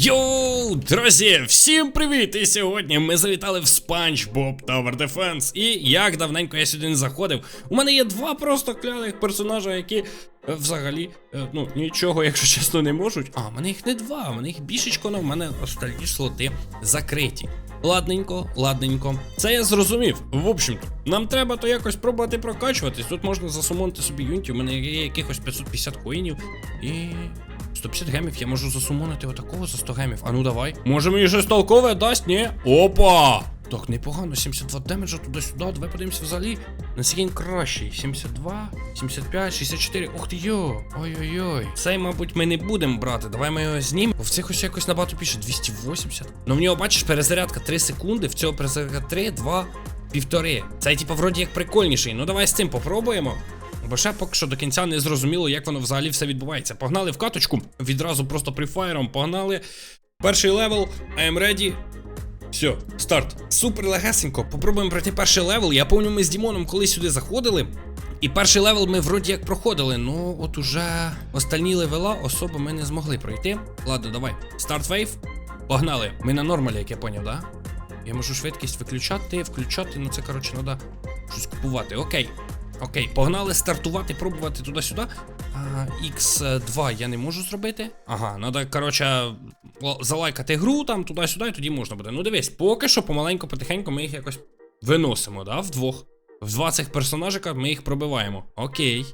Йоу, друзі, всім привіт! І сьогодні ми завітали в SpongeBob Tower Defense. І як давненько я сюди не заходив, у мене є два просто кляних персонажа, які е, взагалі, е, ну, нічого, якщо чесно, не можуть. А, в мене їх не два, в мене їх більшечко, але в мене остальні слоти закриті. Ладненько, ладненько. Це я зрозумів. В общем-то, нам треба то якось пробувати прокачуватись. Тут можна засумонити собі юнітів, у мене є якихось 550 коїнів і. 150 гемів я можу засумонити отакого за 100 гемів. А ну давай. Може мені щось толкове дасть, ні? Опа! Так, непогано, 72 демеджа туди-сюди. Давай подивимося взагалі. Наскільки він кращий. 72, 75, 64. Ух ти йо! Ой-ой-ой. Цей, мабуть, ми не будемо брати. Давай ми його знімемо. В цих ось якось набагато більше. 280. Ну в нього, бачиш, перезарядка 3 секунди, в цього перезарядка 3, 2, півтори. Цей, типа, вроді як прикольніший. Ну давай з цим попробуємо. Бо ще поки що до кінця не зрозуміло, як воно взагалі все відбувається. Погнали в каточку, відразу просто прифаєром погнали. Перший левел, I'm ready. Все, старт. Супер легесенько. Попробуємо пройти перший левел. Я пам'ятаю, ми з Дімоном коли сюди заходили. І перший левел ми вроді як проходили. Ну, от уже остальні левела особо ми не змогли пройти. Ладно, давай. Старт вейв. Погнали. Ми на нормалі, як я поняв, да? Я можу швидкість виключати, включати, ну це, коротше, треба щось купувати. Окей. Окей, погнали стартувати, пробувати туди-сюди. А, X2 я не можу зробити. Ага, треба, коротше, залайкати гру там туди-сюди, і тоді можна буде. Ну дивись, поки що помаленьку, потихеньку ми їх якось виносимо, да, вдвох. В два цих персонажика ми їх пробиваємо. Окей.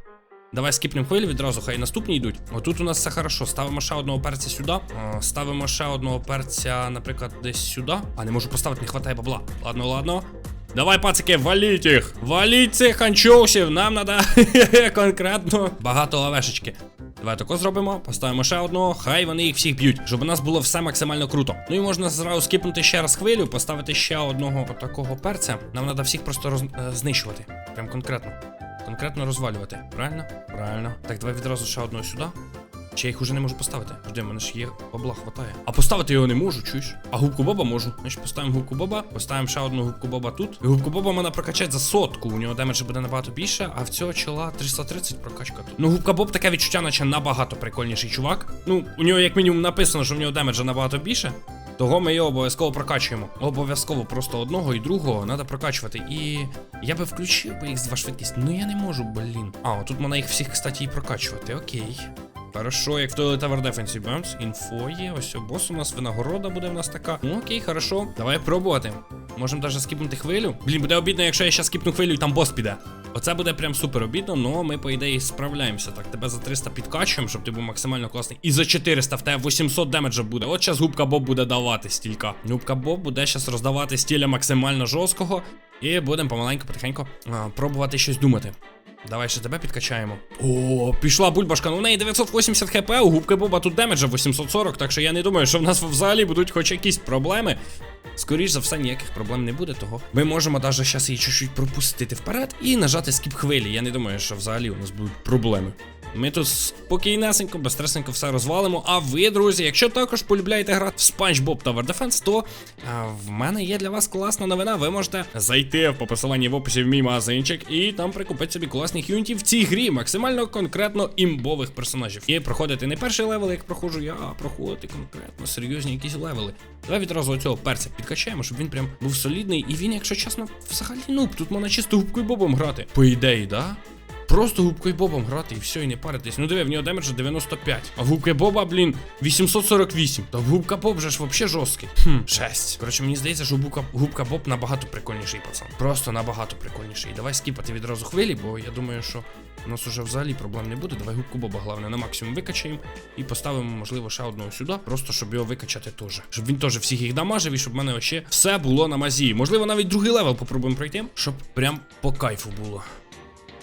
Давай скіпнемо хвилю відразу, хай наступні йдуть. Отут у нас все хорошо. Ставимо ще одного перця сюди. Ставимо ще одного перця, наприклад, десь сюди. А не можу поставити, не хватає бабла. Ладно, ладно. Давай, пацики, валіть їх! Валіть цих анчоусів! Нам треба конкретно багато лавешечки. Давай тако зробимо, поставимо ще одного, хай вони їх всіх б'ють, щоб у нас було все максимально круто. Ну і можна зразу скипнути ще раз хвилю, поставити ще одного такого перця. Нам треба всіх просто роз... е, знищувати. Прям конкретно. Конкретно розвалювати. Правильно? Правильно. Так, давай відразу ще одного сюди. Чи я їх уже не можу поставити? Жди, в мене ж є бабла хватає. А поставити його не можу, чуєш? А губку Боба можу. Значить, поставимо губку Боба, поставимо ще одну губку Боба тут. І губку Боба можна прокачати за сотку. У нього демеджа буде набагато більше, а в цього чола 330 прокачка тут. Ну, губка Боб таке відчуття, наче набагато прикольніший чувак. Ну, у нього як мінімум написано, що в нього демеджа набагато більше. Того ми його обов'язково прокачуємо. Обов'язково просто одного і другого треба прокачувати. І я би включив би їх з два швидкість. Ну я не можу, блін. А, отут можна їх всіх, кстати, і прокачувати. Окей. Хорошо, як Toilet Tower Defense Bounce, інфо є, ось бос у нас винагорода буде в нас така. Ну окей, хорошо. Давай пробувати. Можемо даже скіпнути хвилю. Блін, буде обідно, якщо я зараз скіпну хвилю і там бос піде. Оце буде прям супер обідно, но ми, по ідеї, справляємося. Так, тебе за 300 підкачуємо, щоб ти був максимально класний. І за 400 в тебе 800 демеджа буде. От зараз губка Боб буде давати стілька. Губка Боб буде зараз роздавати стіля максимально жорсткого. І будемо помаленьку, потихеньку а, пробувати щось думати. Давай ще тебе підкачаємо. О, пішла бульбашка. Ну, у неї 980 хп, у губки Боба тут демеджа 840, так що я не думаю, що в нас взагалі будуть хоч якісь проблеми. Скоріш за все, ніяких проблем не буде, того. Ми можемо навіть зараз її чуть-чуть пропустити вперед і нажати скіп хвилі. Я не думаю, що взагалі у нас будуть проблеми. Ми тут спокійнесенько, безстресенько все розвалимо. А ви, друзі, якщо також полюбляєте грати в SpongeBob Tower Defense, то а, в мене є для вас класна новина. Ви можете зайти по посиланні в описі в мій магазинчик і там прикупити собі класних юнітів в цій грі, максимально конкретно імбових персонажів. І проходити не перший левел, як проходжу я, а проходити конкретно серйозні якісь левели. Давай відразу оцього перця підкачаємо, щоб він прям був солідний. І він, якщо чесно, взагалі нуб. Тут можна чисто губкою бобом грати. По ідеї, да? Просто губкою Бобом грати і все, і не паритись. Ну диви, в нього демеджа 95. А в губки Боба, блін, 848. Та губка Боб же ж вообще жорсткий. Хм, 6. Коротше, мені здається, що губка, губка Боб набагато прикольніший, пацан. Просто набагато прикольніший. Давай скіпати відразу хвилі, бо я думаю, що у нас уже взагалі проблем не буде. Давай губку Боба, головне, на максимум викачаємо і поставимо, можливо, ще одного сюди, просто щоб його викачати теж. Щоб він теж всіх їх дамажив і щоб в мене ще все було на мазі. Можливо, навіть другий левел попробуємо пройти, щоб прям по кайфу було.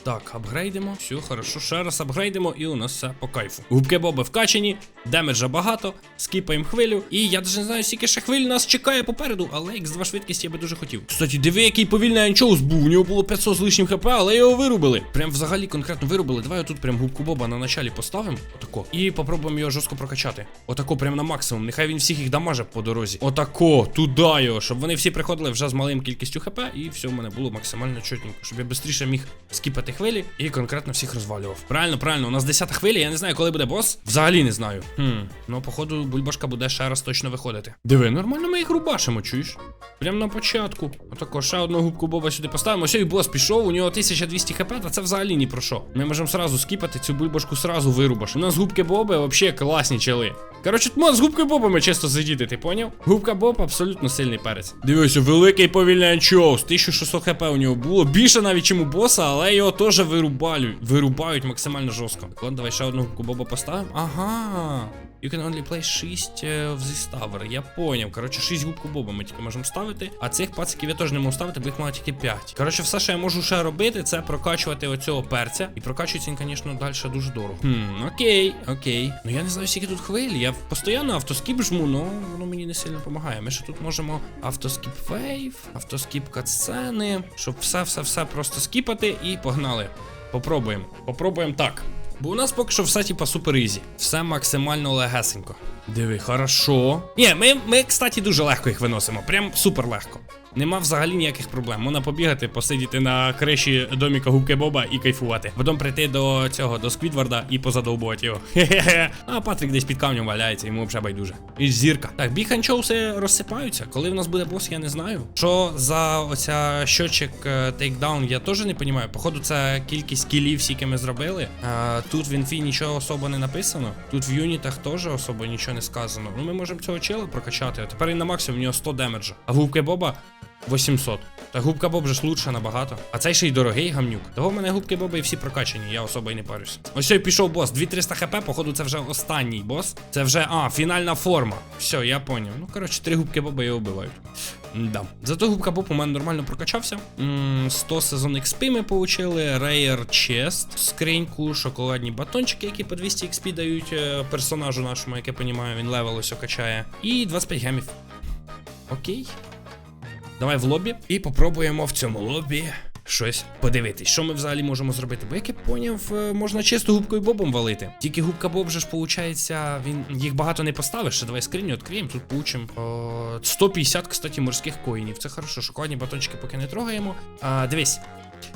Так, апгрейдимо. Все, хорошо. Ще раз апгрейдимо, і у нас все по кайфу. Губки Боби вкачені, демеджа багато, скіпаємо хвилю. І я навіть не знаю, скільки ще хвиль нас чекає попереду, але X2 швидкість я би дуже хотів. Кстати, диви, який повільний анчоус був. У нього було 500 з лишнім хп, але його вирубили. Прям взагалі конкретно вирубили. Давай отут прям губку Боба на началі поставимо. Отако. І попробуємо його жорстко прокачати. Отако, прям на максимум. Нехай він всіх їх дамаже по дорозі. Отако, туди його, щоб вони всі приходили вже з малим кількістю хп, і все в мене було максимально чотненько, щоб я швидше міг скіпати 10 хвилі і конкретно всіх розвалював. Правильно, правильно, у нас 10 хвиля, я не знаю, коли буде бос. Взагалі не знаю. Хм, ну походу бульбашка буде ще раз точно виходити. Диви, нормально ми їх рубашимо, чуєш? Прям на початку. Отако, ще одну губку боба сюди поставимо. Ось і бос пішов, у нього 1200 хп, та це взагалі ні про що. Ми можемо сразу скіпати цю бульбашку, сразу вирубаш. У нас губки боби взагалі класні чели. Коротше, тут з губкою бобами чисто сидіти, ти поняв? Губка Боб абсолютно сильний перець. Дивися, великий повільнянчоус. 1600 хп у нього було. Більше навіть, чим у боса, але його теж вирубають. Вирубають максимально жорстко. Ладно, давай ще одну губку Боба поставимо. Ага. You can only play 6 of this tower. Я поняв. Коротше, 6 губку Боба ми тільки можемо ставити. А цих пациків я теж не можу ставити, бо їх мало тільки 5. Коротше, все, що я можу ще робити, це прокачувати оцього перця. І прокачується він, звісно, далі дуже дорого. Хм, окей, окей. Ну я не знаю, скільки тут хвиль. Я постійно автоскіп жму, але воно мені не сильно допомагає. Ми ще тут можемо автоскіп вейв, автоскіп катсцени, щоб все-все-все просто скіпати і погнали. Попробуємо. Попробуємо так. Бо у нас поки що все типа супер ізі. Все максимально легесенько. Диви, хорошо. Ні, ми, ми, кстати, дуже легко їх виносимо. Прям супер легко. Нема взагалі ніяких проблем. Можна побігати, посидіти на криші доміка губки Боба і кайфувати. Потім прийти до цього, до Сквідварда і позадовбувати його. Хе-хе-хе. А Патрік десь під камнем валяється, йому вже байдуже. І зірка. Так, біханчоуси розсипаються. Коли в нас буде бос, я не знаю. Що за оця щочик е, тейкдаун, я теж не розумію. Походу, це кількість кілів, скільки ми зробили. А, тут в інфі нічого особо не написано. Тут в юнітах теж особо нічого не сказано. Ну ми можемо цього чела прокачати. А тепер він на максимум, у нього 100 демеджа. А в губки Боба 800. Та губка Боб же ж лучше набагато. А цей ще й дорогий гамнюк. Того в мене губки Боби і всі прокачані, я особо й не парюсь. Ось сьогодні пішов бос. 2300 хп, походу, це вже останній бос. Це вже, а, фінальна форма. Все, я поняв. Ну, коротше, три губки Боба його вбивають. Да. Зато губка Боб у мене нормально прокачався. 100 сезон XP ми получили. Rare Chest, скриньку, шоколадні батончики, які по 200 XP дають е, персонажу нашому, як я розумію, він левел ось качає. І 25 гемів. Окей. Давай в лобі і попробуємо в цьому лобі щось подивитись, що ми взагалі можемо зробити. Бо як я поняв, е, можна чисто губкою бобом валити. Тільки губка боб же ж виходить, він їх багато не поставиш. Давай скриню відкриємо, тут получимо 150, кстати, морських коїнів. Це хорошо, шоколадні батончики поки не трогаємо. А, дивись.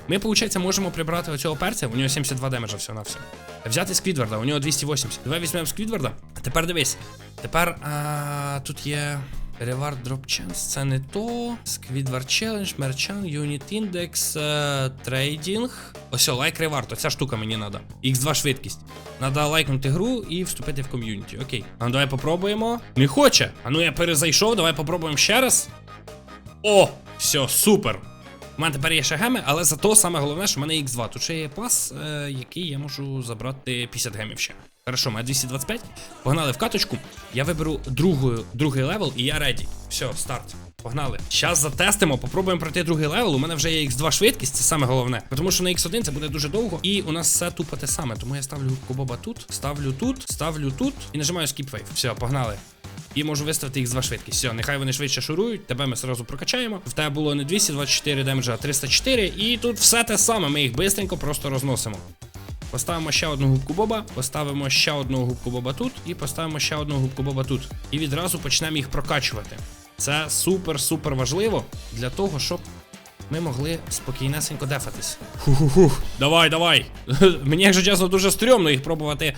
Ми, виходить, можемо прибрати оцього перця, у нього 72 демеджа всього на все. Взяти Сквідварда, у нього 280. Давай візьмемо Сквідварда. Тепер дивись. Тепер а, тут є Reward Drop Chance, це не то. Squidward Challenge, Merchant, Unit Index, е, Trading. Ось, лайк ревард, оця штука мені треба. X2 швидкість. Надо лайкнути гру і вступити в ком'юніті. Окей. Ну давай попробуємо. Не хоче. А ну я перезайшов, давай попробуємо ще раз. О! Все, супер. У мене тепер є ще геми, але зато саме головне, що в мене X2. Тут ще є пас, е, який я можу забрати 50 гемів ще. Хорошо, мене 225. Погнали в каточку. Я виберу другу, другий левел і я реді. Все, старт. Погнали. Зараз затестимо, попробуємо пройти другий левел. У мене вже є X2 швидкість, це саме головне. Тому що на X1 це буде дуже довго. І у нас все тупо те саме. Тому я ставлю губку Боба тут, ставлю тут, ставлю тут і нажимаю Skip Wave. Все, погнали. І можу виставити X2 швидкість. Все, нехай вони швидше шурують, тебе ми сразу прокачаємо. В тебе було не 224 демеджа, а 304. І тут все те саме. Ми їх бистренько просто розносимо. Поставимо ще одну губку боба, поставимо ще одну губку боба тут, і поставимо ще одну губку боба тут. І відразу почнемо їх прокачувати. Це супер-супер важливо для того, щоб ми могли спокійнесенько дефатись. Ху-ху-хух. Давай, давай. Мені, якщо чесно, дуже стрьомно їх пробувати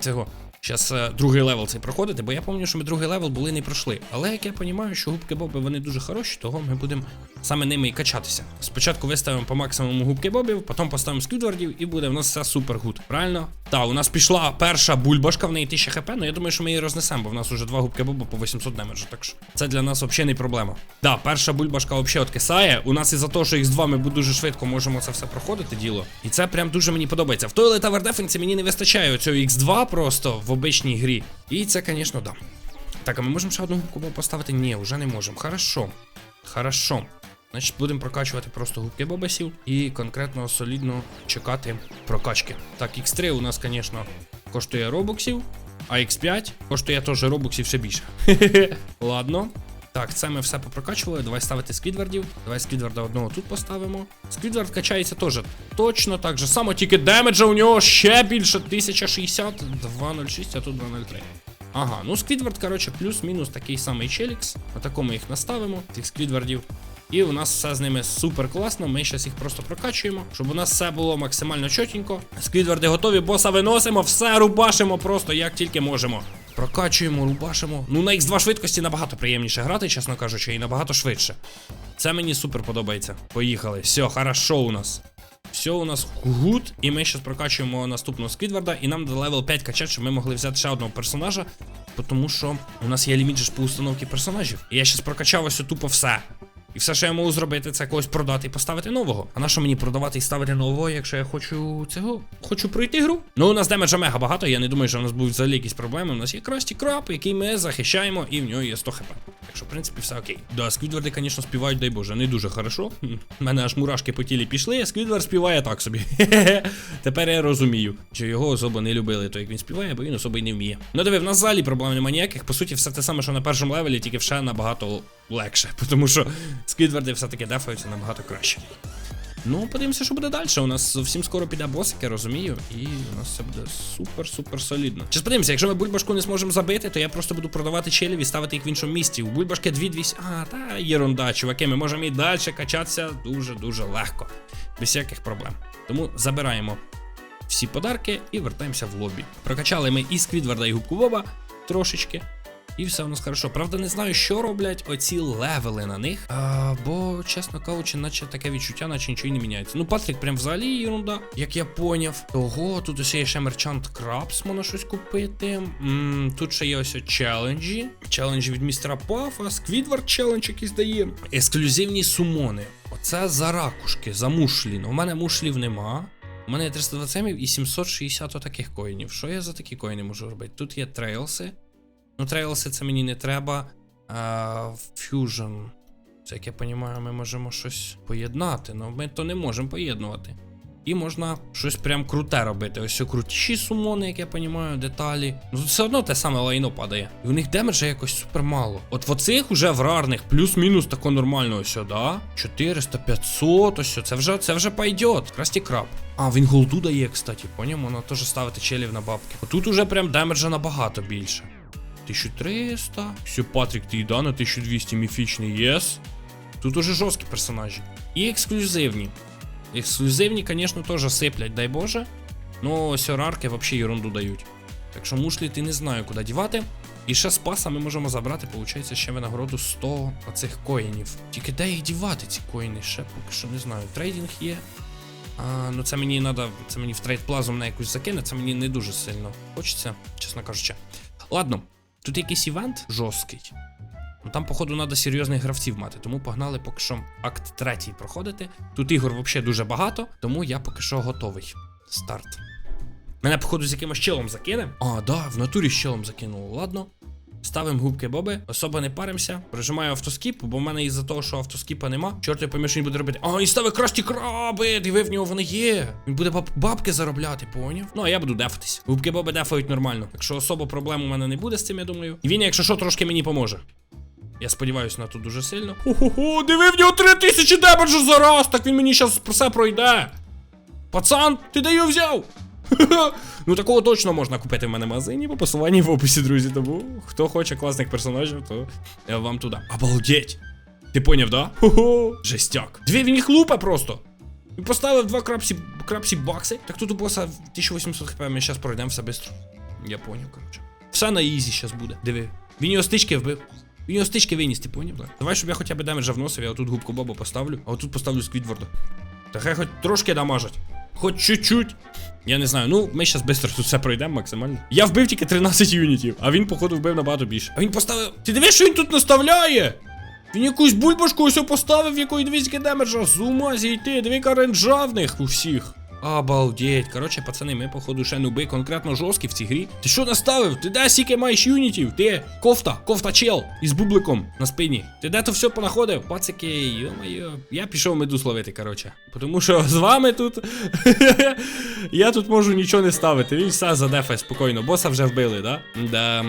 цього. Зараз другий левел цей проходити, бо я пам'ятаю, що ми другий левел були не пройшли. Але як я розумію, що губки Боби вони дуже хороші, того ми будемо саме ними і качатися. Спочатку виставимо по максимуму губки Бобів, потім поставимо сквідвардів і буде в нас все супер гуд. Правильно? Так, у нас пішла перша бульбашка, в неї 1000 хп, але я думаю, що ми її рознесемо, бо в нас вже два губки Боба по 800 демеджу, так що це для нас взагалі не проблема. Да, перша бульбашка взагалі откисає. У нас із-за того, що X2 ми дуже швидко можемо це все проходити діло. І це прям дуже мені подобається. В той Tower Defense мені не вистачає оцього X2 просто в обичній грі. І це, звісно, да. Так, а ми можемо ще одну губку поставити? Ні, вже не можемо. Хорошо. Хорошо. Значить, будемо прокачувати просто губки бобасів і конкретно солідно чекати прокачки. Так, X3 у нас, звісно, коштує робоксів, а X5 коштує теж робоксів ще більше. Ладно. Так, це ми все попрокачували. Давай ставити сквідвардів. Давай сквідварда одного тут поставимо. Сквідвард качається теж точно так же само, тільки демеджа у нього ще більше 1060, 206, а тут 203. Ага, ну Сквідвард, коротше, плюс-мінус такий самий челікс. Отако ми їх наставимо, цих сквідвардів. І у нас все з ними супер класно. Ми зараз їх просто прокачуємо, щоб у нас все було максимально чотенько. Сквідварди готові, боса виносимо, все рубашимо просто як тільки можемо. Прокачуємо, рубашимо. Ну на X2 швидкості набагато приємніше грати, чесно кажучи, і набагато швидше. Це мені супер подобається. Поїхали. Все, хорошо у нас. Все у нас гуд, і ми зараз прокачуємо наступного Сквідварда, і нам до левел 5 качати, щоб ми могли взяти ще одного персонажа. Тому що у нас є ліміт ж по установці персонажів. І я зараз прокачав ось тупо все. І все, що я можу зробити, це когось продати і поставити нового. А на що мені продавати і ставити нового, якщо я хочу цього? Хочу пройти гру? Ну, у нас демеджа мега багато, я не думаю, що у нас будуть взагалі якісь проблеми. У нас є красті крап, який ми захищаємо, і в нього є 100 хп. Так що, в принципі, все окей. Да, сквідварди, звісно, співають, дай Боже, не дуже хорошо. У мене аж мурашки по тілі пішли, а сквідвард співає так собі. Тепер я розумію, що його особо не любили, то як він співає, бо він особо й не вміє. Ну диви, в нас взагалі проблем немає ніяких. По суті, все те саме, що на першому левелі, тільки ще набагато легше. Тому що сквідварди все-таки дефаються набагато краще. Ну, подивимося, що буде далі. У нас зовсім скоро піде босик, я розумію, і у нас все буде супер-супер солідно. Зараз подивимося, якщо ми бульбашку не зможемо забити, то я просто буду продавати челів і ставити їх в іншому місці. У бульбашки 2-200. А, та єрунда, чуваки, ми можемо і далі качатися дуже-дуже легко. Без всяких проблем. Тому забираємо всі подарки і вертаємося в лобі. Прокачали ми і Сквідварда, і губку Боба трошечки. І все у нас хорошо. Правда, не знаю, що роблять оці левели на них. А, бо, чесно кажучи, наче таке відчуття, наче нічого не міняється. Ну, Патрік прям взагалі ерунда, як я поняв. Того, тут ось є ще мерчант Крабс, можна щось купити. м тут ще є ось челенджі. Челенджі від містера Пафа, Сквідвард челендж якийсь дає. Ексклюзивні сумони. Оце за ракушки, за мушлі. Ну, у мене мушлів нема. У мене є 327 і 760 таких коїнів. Що я за такі коїни можу робити? Тут є трейлси. Ну, трейлси це мені не треба. Fusion. Це, як я розумію, ми можемо щось поєднати. Ну, ми то не можемо поєднувати. І можна щось прям круте робити. Ось крутіші сумони, як я розумію, деталі. Ну все одно те саме лайно падає. І у них демеджа якось супер мало. От в оцих уже в рарних плюс-мінус тако нормально ось, да? 400, 500, ось. Це вже це вже пойдет. Красті краб. А, він голду дає, кстати, поняв? Можна теж ставити челів на бабки. Отут уже прям демеджа набагато більше. 1300. Все, Патрік, ти да, на 1200 міфічний єс. Тут уже жорсткі персонажі. І ексклюзивні. Ексклюзивні, звісно, теж сиплять, дай Боже. Ну, ось рарки взагалі ерунду дають. Так що мушлі ти не знаю, куди дівати. І ще з паса ми можемо забрати, виходить, ще винагороду 100 оцих коїнів. Тільки де їх дівати, ці коїни? Ще поки що не знаю. Трейдинг є. А, ну це мені треба, це мені в трейд плазу на якусь закине, це мені не дуже сильно хочеться, чесно кажучи. Ладно, тут якийсь івент жорсткий. Ну там, походу, треба серйозних гравців мати, тому погнали поки що акт третій проходити. Тут ігор взагалі дуже багато, тому я поки що готовий. Старт. Мене, походу, з якимось челом закине. А, да, в натурі з челом закинуло. Ладно. Ставимо губки боби, особо не паримося. Прижимаю автоскіп, бо в мене із-за того, що автоскіпа нема. Чорт, я він буде робити. А, і стави красті краби! Диви, в нього вони є. Він буде баб бабки заробляти, поняв? Ну, а я буду дефатись. Губки боби дефають нормально. Так що особо проблем у мене не буде з цим, я думаю. І він, якщо що, трошки мені поможе. Я сподіваюся на то дуже сильно. Хо-хо-хо, диви в нього 3000 демеджу за раз, так він мені зараз все пройде. Пацан, ти де його взяв? Ну такого точно можна купити в мене в магазині по посиланні в описі, друзі. Тому хто хоче класних персонажів, то вам туди. Обалдеть! Ти поняв, да? Хо-хо! Жестяк. Дві він їх лупе просто. Він поставив два крапсі, крапсі бакси. Так тут у боса 1800 хп, ми зараз пройдемо все швидко. Я поняв, коротше. Все на ізі зараз буде. Диви. Він його стички вбив. Він його стички виніс, ти поняв, да? Давай, щоб я хоча б демеджа вносив, я отут губку Боба поставлю, а отут поставлю Сквідворда. Та хай хоч трошки дамажать. Хоч чуть-чуть. Я не знаю, ну ми зараз швидко тут все пройдемо максимально. Я вбив тільки 13 юнітів, а він, походу, вбив набагато більше. А він поставив. Ти дивиш, що він тут наставляє? Він якусь бульбашку ось поставив, якої 200 демеджа. З ума зійти, дві каренджа в у всіх. Обалдеть. Коротше, пацани, ми, походу, ще нуби конкретно жорсткі в цій грі. Ти що наставив? Ти де скільки маєш юнітів? Ти кофта, кофта чел із бубликом на спині. Ти де то все понаходив? Пацики, йо-моє. Я пішов меду словити, коротше. Тому що з вами тут. Я тут можу нічого не ставити. Він все задефає спокійно. Боса вже вбили, да? Да.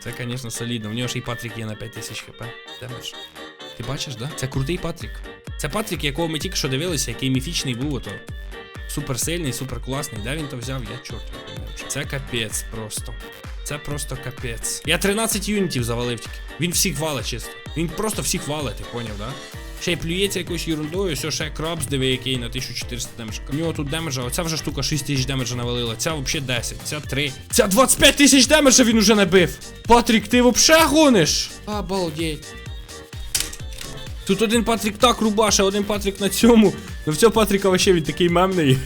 Це, звісно, солідно. В нього ж і Патрік є на 5000 хп. Демедж. Ти бачиш, да? Це крутий Патрік. Це Патрік, якого ми тільки що дивилися, який міфічний був, ото. Супер сильний, супер класний. Де він то взяв? Я чорт не пам'ятаю. Це капець просто. Це просто капець. Я 13 юнітів завалив тільки. Він всіх валить чисто. Він просто всіх валить, ти поняв, да? Ще й плюється якоюсь ерундою, все, ще крабс, диви, який на 1400 демеджа. У нього тут демеджа, оця вже штука 6 тисяч демеджа навалила, ця взагалі 10, ця 3. Ця 25 тисяч демеджа він уже набив. Патрік, ти вообще гониш? Обалдеть. Тут один Патрік так рубаше, один Патрік на цьому. Ну в цього Патріка вообще він такий мемний.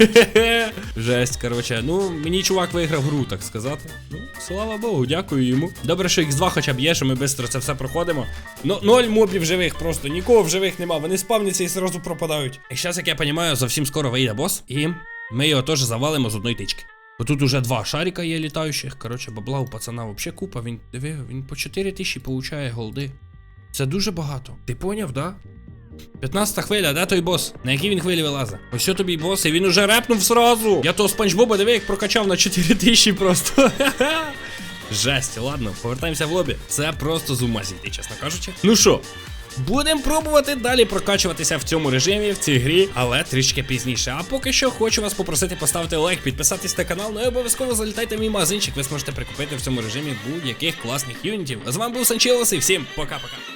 Жесть, короче. Ну, мені чувак виграв гру, так сказати. Ну, слава Богу, дякую йому. Добре, що X2 хоча б є, що ми швидко це все проходимо. Ну, ноль мобів живих просто, нікого в живих нема. Вони спавняться і зразу пропадають. І зараз, як я розумію, зовсім скоро вийде бос, і ми його теж завалимо з одної тички. Бо тут уже два шарика є літаючих. Коротше, бабла у пацана взагалі купа. Він диви, він по 4 тисячі получає голди. Це дуже багато. Ти поняв, да? 15 хвиля, де той бос? На якій він хвилі вилазить? Ось що тобі бос, і він уже репнув сразу. Я того спанч Боба, диви, як прокачав на 4 тисячі просто. Жесть, ладно, повертаємося в лобі. Це просто з ума чесно кажучи. Ну що? Будемо пробувати далі прокачуватися в цьому режимі, в цій грі, але трішки пізніше. А поки що хочу вас попросити поставити лайк, підписатись на канал, ну і обов'язково залітайте в мій магазинчик. Ви зможете прикупити в цьому режимі будь-яких класних юнітів. З вами був Санчелос і всім пока-пока.